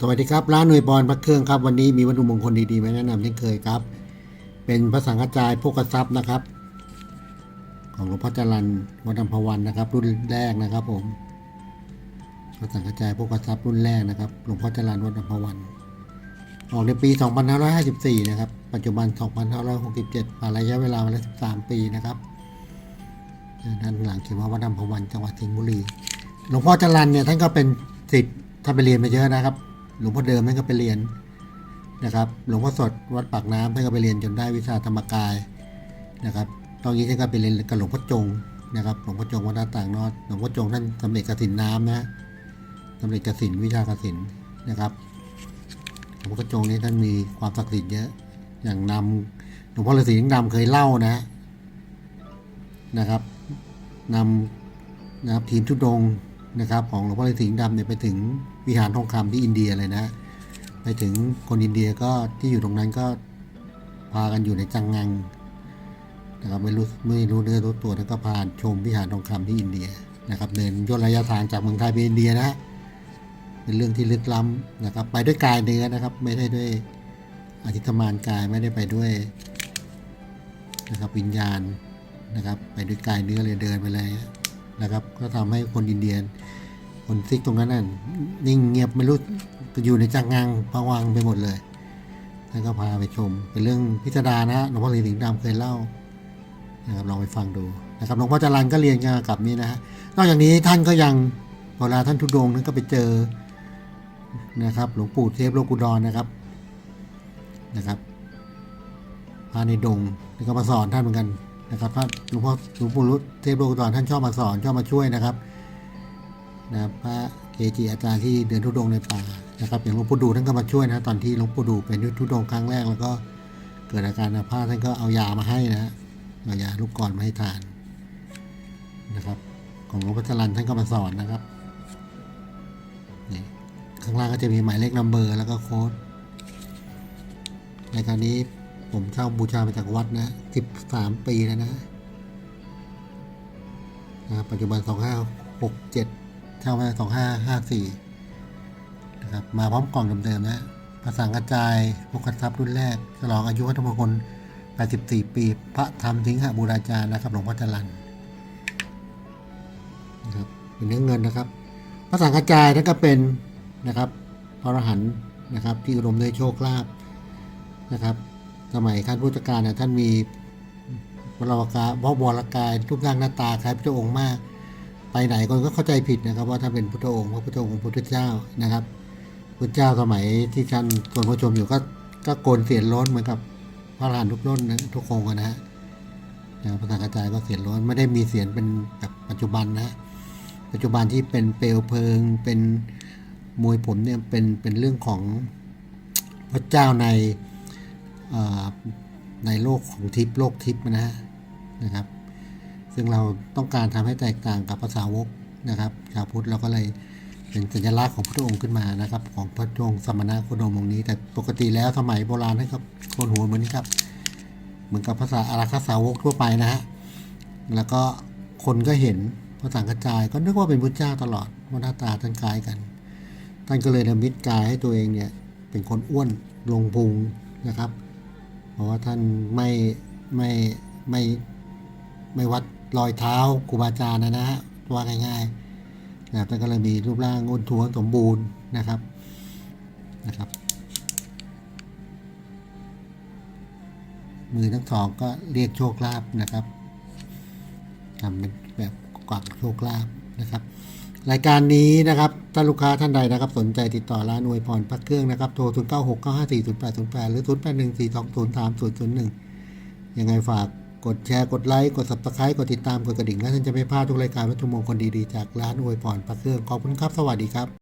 สวัสดีครับร้านหน่วยบอลพระเครื่องครับวันนี้มีวัตถุมงคลดีๆมาแนะนำเช่นเคยครับ เป็นพระสังฆจายพกทรัพย์นะครับ ของหลวงพ่อจรันวัดอัมพวันนะครับ รุ่นแรกนะครับผมพระสังฆจายพกทรัพย์รุ่นแรกนะครับหลวงพ่อจรันวัดอัมพวันออกในปี 2554 นะครับ ปัจจุบัน 2567ผ่านระยะเวลามาแล้ว13 ปีนะครับด้านหลังเขียนว่าวัดอัมพวันจังหวัดสิงห์บุรีหลวงพ่อจรันเนี่ยท่านก็เป็นศิษย์ท่านไปเรียนมาเยอะนะครับ หลวงพ่อเดิมท่านก็ไปเรียนนะครับ หลวงพ่อสดวัดปากน้ำท่านก็ไปเรียนจนได้วิชาธรรมกายนะครับ ตอนนี้ท่านก็ไปเรียนกับหลวงพ่อจงนะครับ หลวงพ่อจงวัดหน้าต่างนอด หลวงพ่อจงท่านสำเร็จกสินน้ำนะสำเร็จกสินวิชากสินนะครับ หลวงพ่อจงนี่ท่านมีความศักดิ์สิทธิ์เยอะ อย่างนำหลวงพ่อฤาษีลิงดำเคยเล่านะนะครับนำนะครับทีมทุดง นะครับของหลวงพ่อฤาษีลิงดำเนี่ยไปถึงวิหารทองคำที่อินเดียเลยนะไปถึงคนอินเดียก็ที่อยู่ตรงนั้นก็พากันอยู่ในจังงังนะครับไม่รู้ไม่รู้เนื้อรู้ตัวแล้วก็พาชมวิหารทองคำที่อินเดียนะครับเดินย่นระยะทางจากเมืองไทยไปอินเดียนะฮะเป็นเรื่องที่ลึกล้ำนะครับ ไปด้วยกายเนื้อนะครับ ไม่ได้ด้วยอธิธมานกายไม่ได้ไปด้วยนะครับวิญญาณนะครับ ไปด้วยกายเนื้อเลยเดินไปเลยนะครับ ก็ทำให้คนอินเดีย คนซิกตรงนั้นน่ะนิ่งเงียบไม่รู้อยู่ในจังงังพะวังไปหมดเลยท่านก็พาไปชม เป็นเรื่องพิสดารนะหลวงพ่อฤาษีสิงห์ดำเคยเล่านะครับลองไปฟังดูนะครับหลวงพ่อจรันก็เรียนกันกับนี้นะฮะนอกจากนี้ท่านก็ยังเวลาท่านทุดงค์ท่านก็ไปเจอนะครับ หลวงปู่เทพโลกุดรนะครับนะครับพาในดงก็มาสอนท่านเหมือนกันนะครับพระหลวงพ่อหลวงปู่เทพโลกุดรท่านชอบมาสอนชอบมาช่วยนะครับ นะครับพระเกจิอาจารย์ที่เดินทุดงค์ในป่านะครับอย่างหลวงปู่ดูท่านก็มาช่วยนะตอนที่หลวงปู่ดูเป็นทุดงค์ครั้งแรกแล้วก็เกิดอาการอาภาษท่านก็เอายามาให้นะเอายาลูกกรอนมาให้ทานนะครับ ของหลวงพ่อจรันท่านก็มาสอนนะครับข้างล่างก็จะมีหมายเลขนัมเบอร์แล้วก็โค้ดรายการนี้ผมเช่าบูชามาจากวัดนะ13ปีแล้วนะนะปัจจุบัน2567เช่ามาสองห้าห้าสี่นะครับมาพร้อมกล่องเดิมๆนะภาษากระจายพกทรัพย์รุ่นแรกฉลองอายุวัฒนมงคล84 ปี พระธรรมสิงหบูราจารย์นะครับหลวงพ่อจรันนะครับเป็นเนื้อเงินนะครับภาษากระจายนั่นก็เป็นนะครับพระอรหันต์นะครับที่อุดมด้วยโชคลาภนะครับ สมัยขั้นพุทธกาลเนี่ยท่านมีวรวกาพระวรกายรูปร่างหน้าตาคล้ายพระองค์มาก ไปไหนคนก็เข้าใจผิดนะครับว่าท่านเป็นพุทธองค์พระพุทธองค์พุทธเจ้านะครับพุทธเจ้าสมัยที่ท่านส่วนพระชมอยู่ก็ก็โกนเสียนล้นเหมือนกับพระอรหันทุกรุ่นนะทุกองค์นะฮะนะครับพระสังฆจายก็เสียนล้นไม่ได้มีเสียนเป็นแบบปัจจุบันนะปัจจุบันที่เป็นเปลวเพลิงเป็นมวยผมเนี่ยเป็นเป็นเรื่องของพระเจ้าในในโลกของทิพย์โลกทิพย์นะฮะนะครับ ซึ่งเราต้องการทำให้แตกต่างกับภาษาวกนะครับ ชาวพุทธเราก็เลยเป็นสัญลักษณ์ของพระองค์ขึ้นมานะครับ ของพระองค์สมณะโคดมองค์นี้ แต่ปกติแล้วสมัยโบราณท่านก็โกนหัวเหมือนนี้ครับเหมือนกับภาษาอาราคาสาวกทั่วไปนะฮะแล้วก็คนก็เห็นภาษากระจายก็นึกว่าเป็นพุทธเจ้าตลอดว่าหน้าตาท่านคล้ายกันท่านก็เลยดมิตกายให้ตัวเองเนี่ยเป็นคนอ้วนลงพุงนะครับ เพราะว่าท่านไม่ไม่ไม่ไม่วัด รอยเท้าครูบาอาจารย์นะนะฮะว่าง่ายๆนะครับแต่ก็เลยมีรูปร่างอ้วนท้วนสมบูรณ์นะครับนะครับ มือทั้งสองก็เรียกโชคลาภนะครับทำเป็นแบบกวักโชคลาภนะครับ รายการนี้นะครับถ้าลูกค้าท่านใดนะครับ สนใจติดต่อร้านอวยพรพระเครื่องนะครับ โทร 0 9 6 9 5 4 0 8 0 8 หรือ 0 8 1 4 2 0 3 0 0 1 ยังไงฝาก กดแชร์ กดไลค์ กด subscribe กดติดตาม กดกระดิ่ง แล้วท่านจะไม่พลาดทุกรายการวัตถุมงคลดี ๆ จากร้านอวยพรพระเครื่อง ขอบคุณครับ สวัสดีครับ